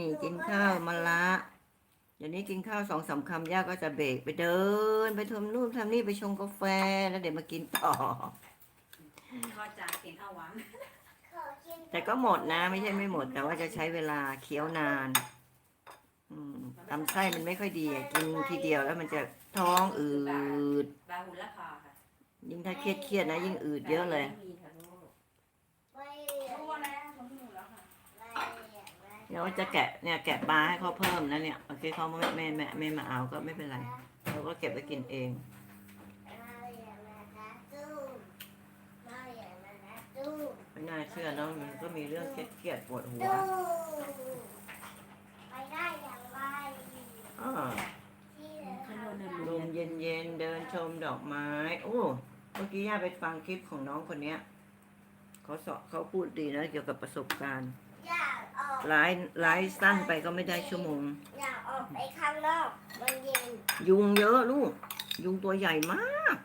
นี่กินข้าวมาละเดี๋ยวนี้กินข้าวสองสามคำย่าก็จะเบรกไปเดิน ไปทำนู่นทำนี่ไปชงกาแฟแล้วเดี๋ยวมากินต่อ ก็จะเห็นเอาหวังแต่ก็หมดนะ ไม่ใช่ไม่หมด แต่ว่าจะใช้เวลาเคี้ยวนานอืมลำไส้มันไม่ค่อยดีอะกินทีเดียวแล้วมันจะท้องอืด บาหุลพาค่ะ ยิ่งถ้าเครียดเครียดๆนะ ยิ่งอืดเยอะเลย ไม่มีค่ะลูก ไม่ รู้แล้วผมหนูแล้วค่ะ เดี๋ยวจะแกะเนี่ยแกะปลาให้เขาเพิ่มนะเนี่ยโอเคเขาไม่ไม่ไม่ไม่มาเอาก็ไม่เป็นไรเราก็เก็บไว้กินเองไม่น่าเชื่อเนาะมันก็มีเรื่องเครียดๆปวดหัวไปได้อย่างไรอ้อที่ขนมเดินลมเย็นๆเดินชมดอกไม้ โอ้ เมื่อกี้ย่าไปฟังคลิปของน้องคนเนี้ย เขาสอนเขาพูดดีนะเกี่ยวกับประสบการณ์อยากออกไลฟ์ไลฟ์สั้นไปก็ไม่ได้ชั่วโมง อยากออกไปข้างนอกมันเย็นยุงเยอะลูก ยุงตัวใหญ่มาก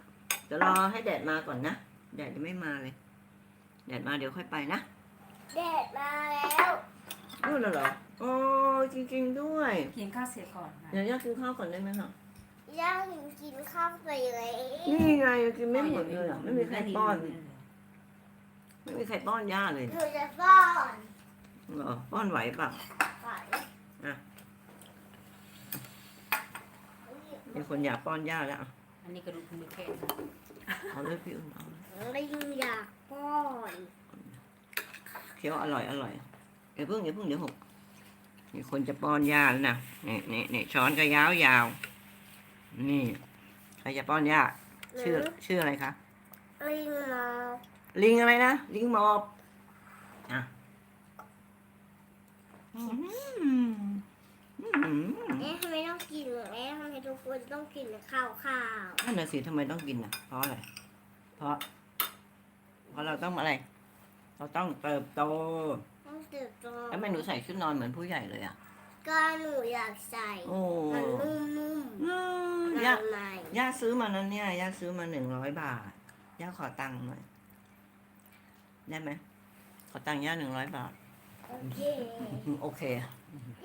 เดี๋ยวรอให้แดดมาก่อนนะ แดดยังไม่มาเลย แดดมาเดี๋ยวค่อยไปนะแดดมาแล้วนู่นน่ะเหรออ๋อจริง ๆ ด้วยกินข้าวเสร็จก่อนค่ะเดี๋ยวย่ากินข้าวก่อนได้ไหมคะย่าหนูกินข้าวไปเลยนี่ไงกินไม่หมดเลยอะไม่มีใครป้อน ไม่มีใครป้อนย่าเลยหนูจะป้อนเหรอป้อนไหวเปล่ะก่อนมีคนอยากป้อนย่าแล้วอะอันนี้กระดูกมือแค่เอาเลยพี่อุ้มเอาเลยไม่อยากป้อนเคี้ยวอร่อยอร่อยอย่าเพิ่งอย่าเพิ่งเดี๋ยวหกมีคนจะป้อนย่าแล้วนะนี่นี่นี่ช้อนก็ยาวยาวนี่ใครจะป้อนย่าชื่อชื่ออะไรคะลิงมา ลิงอะไรนะ ลิงหมอบอะอืมอืมเอ๊ะทำไมต้องกินเอ๊ะทำไมทุกคนต้องกินข้าวข้าวนั่นน่ะสิทำไมต้องกินอะ เพราะอะไร เพราะ เพราะเราต้องอะไร เราต้องเติบโต ต้องเติบโตแล้วทำไมหนูใส่ชุดนอนเหมือนผู้ใหญ่เลยอะ ก็หนูอยากใส่โอ้มันนุ่มอืมๆย่าละลายย่าซื้อมานั้นเนี่ยย่าซื้อมาหนึ่งร้อยบาทย่าขอตังค์หน่อย ได้ไหมขอตังค์ย่าหนึ่งร้อยบาท โอเคอืมโอเค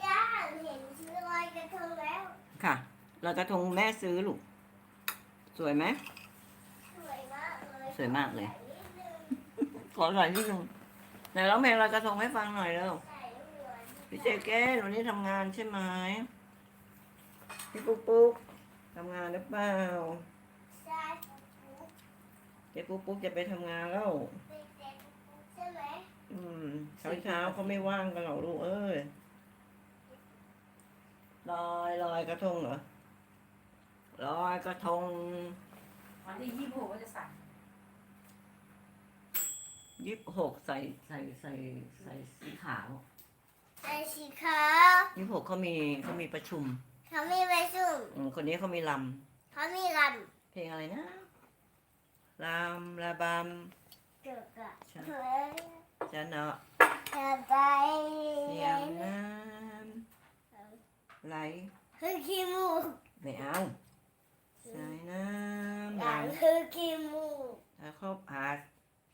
ย่าเห็นซื้อลอยกระทงแล้วค่ะลอยกระทงแม่ซื้อลูก สวยไหม สวยมากเลยสวยมากเลย ใส่นิดนึงขอหน่อยที่หนึ่งไหนร้องเพลงลอยกระทงให้ฟังหน่อยเร็ว ใส่หัวพี่เจเก้นวันนี้ทำงานใช่ไหมพี่ปุ๊กปุ๊กทำงานหรือเปล่าใส่ปุ๊บเจ๊ปุ๊กปุ๊กจะไปทำงานแล้ว เป็นเด็กปุ๊บใช่ไหม อืมเช้าเช้าๆเขาไม่ว่างกันหรอกลูกเอ้ยลอยลอยกระทงเหรอลอยกระทงวันที่ยี่สิบหกก็จะสั่งยี่สิบหกใส่ใส่ใส่ใส่สีขาวใส่สีขาวยี่สิบหกเขามีเขามีประชุมเขามีใบสุ่มอืมคนนี้เขามีลเขามีลำเพลงอะไรนะลำระบำเกิดกับใช่เธอำ จะเนาะจะไปเสียงน้ำไหลคือขี้มูกไม่เอาสายน้ำอไหลยากคือขี้มูกถ้าครบอาจ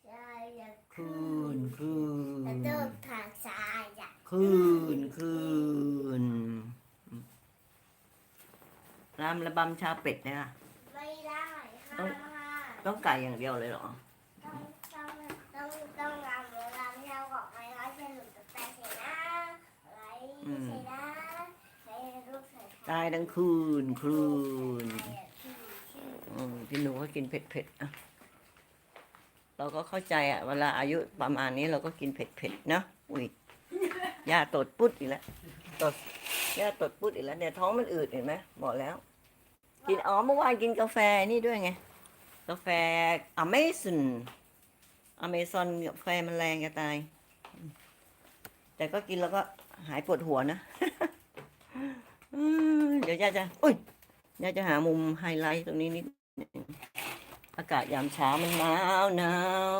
ใช่อยากคืนคืนแต่ต้องทางซ้ายอะคืนคืนรำระบำชาวเป็ดเนี่ยไม่ได้ห้ามห้ามต้องไก่อย่างเดียวเลยเหรอ ต้องต้องต้องต้องรำหรือรำเท่ากับไม่ร้อยเฉลุแต่ใส่นะ อะไรใส่นะใส่ลูกใส่ตายทั้งคืนคืนใส่ชื่อชื่ออืมพี่หนูก็กินเผ็ดเผ็ดๆอะเราก็เข้าใจอะ เวลาอายุประมาณนี้เราก็กินเผ็ดเผ็ดๆเนอะอุ้ยย่าตดปุ๊ดอีกแล้วตดย่าตดปุ๊ดอีกแล้วเนี่ยท้องมันอืดเห็นไหมบอกแล้ว กินอ๋อเมื่อวานกินกาแฟนี่ด้วยไง กาแฟอเมซอนอเมซอนกาแฟมันแรงจะตาย แต่ก็กินแล้วก็หายปวดหัวนะเดี๋ยวย่าจะอุ้ยย่าจะหามุมไฮไลท์ตรงนี้นิดอากาศยามเช้ามันหนาวหนาว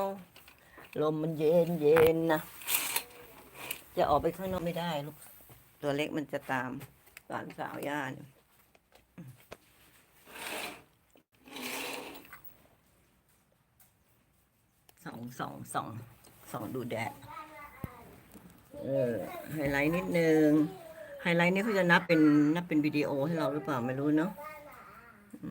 ลมมันเย็นเย็นนะจะออกไปข้างนอกไม่ได้ลูกตัวเล็กมันจะตามหลานสาวย่าเนี่ยสองสองสองสองดูแดด เออไฮไลท์นิดนึงไฮไลท์นี่เขาจะนับเป็นนับเป็นวิดีโอให้เราหรือเปล่าไม่รู้เนาะ